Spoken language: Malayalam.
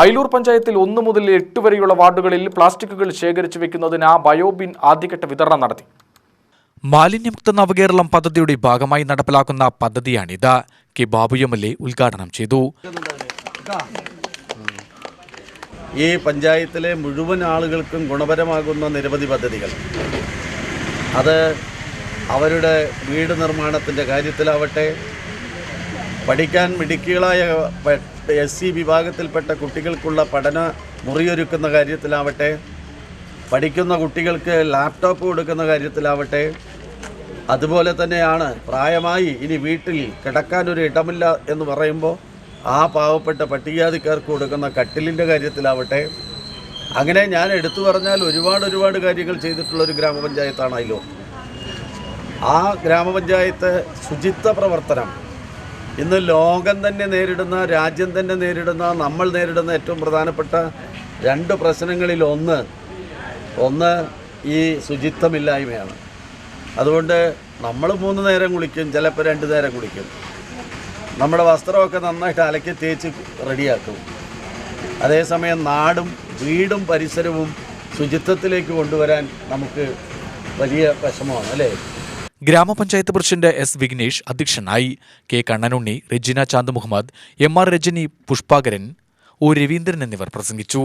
അയലൂർ പഞ്ചായത്തിൽ ഒന്ന് മുതൽ എട്ട് വരെയുള്ള വാർഡുകളിൽ പ്ലാസ്റ്റിക്കുകൾ ശേഖരിച്ചു വെക്കുന്നതിന് ആ ബയോബിൻ ആദ്യഘട്ട വിതരണം നടത്തി. മാലിന്യമുക്ത നവകേരളം പദ്ധതിയുടെ ഭാഗമായി നടപ്പിലാക്കുന്ന പദ്ധതിയാണിത്. K Babu M L A ഉദ്ഘാടനം ചെയ്തു. ഈ പഞ്ചായത്തിലെ മുഴുവൻ ആളുകൾക്കും ഗുണപരമാകുന്ന നിരവധി പദ്ധതികൾ. അത് അവരുടെ വീട് നിർമ്മാണത്തിന്റെ കാര്യത്തിലാവട്ടെ പഠിക്കാൻ മിടുക്കികളായ എസ് സി വിഭാഗത്തിൽപ്പെട്ട കുട്ടികൾക്കുള്ള പഠന മുറിയൊരുക്കുന്ന കാര്യത്തിലാവട്ടെ പഠിക്കുന്ന കുട്ടികൾക്ക് ലാപ്ടോപ്പ് കൊടുക്കുന്ന കാര്യത്തിലാവട്ടെ അതുപോലെ തന്നെയാണ് പ്രായമായി ഇനി വീട്ടിൽ കിടക്കാനൊരു ഇടമില്ല എന്ന് പറയുമ്പോൾ ആ പാവപ്പെട്ട പട്ടികജാതിക്കാർക്ക് കൊടുക്കുന്ന കട്ടിലിന്റെ കാര്യത്തിലാവട്ടെ. അങ്ങനെ ഞാൻ എടുത്തു പറഞ്ഞാൽ ഒരുപാട് ഒരുപാട് കാര്യങ്ങൾ ചെയ്തിട്ടുള്ള ഒരു ഗ്രാമപഞ്ചായത്താണ് അയിലൂർ ആ ഗ്രാമപഞ്ചായത്ത് ശുചിത്വ പ്രവർത്തനം ഇന്ന് ലോകം തന്നെ നേരിടുന്ന രാജ്യം തന്നെ നേരിടുന്ന നമ്മൾ നേരിടുന്ന ഏറ്റവും പ്രധാനപ്പെട്ട രണ്ട് പ്രശ്നങ്ങളിൽ ഒന്ന് ഒന്ന് ഈ ശുചിത്വമില്ലായ്മയാണ്. അതുകൊണ്ട് നമ്മൾ മൂന്ന് നേരം കുളിക്കും ചിലപ്പോൾ രണ്ട് നേരം കുളിക്കും. നമ്മുടെ വസ്ത്രമൊക്കെ നന്നായിട്ട് അലക്കി തേച്ച് റെഡിയാക്കും. അതേസമയം നാടും വീടും പരിസരവും ശുചിത്വത്തിലേക്ക് കൊണ്ടുവരാൻ നമുക്ക് വലിയ വിഷമമാണ് അല്ലേ? ഗ്രാമപഞ്ചായത്ത് പ്രസിഡന്റ് എസ് വിഘ്നേഷ് അധ്യക്ഷനായി K Kannanunni Regina Chand Muhammad M R Rajani Pushpakaran O Raveendran എന്നിവർ പ്രസംഗിച്ചു.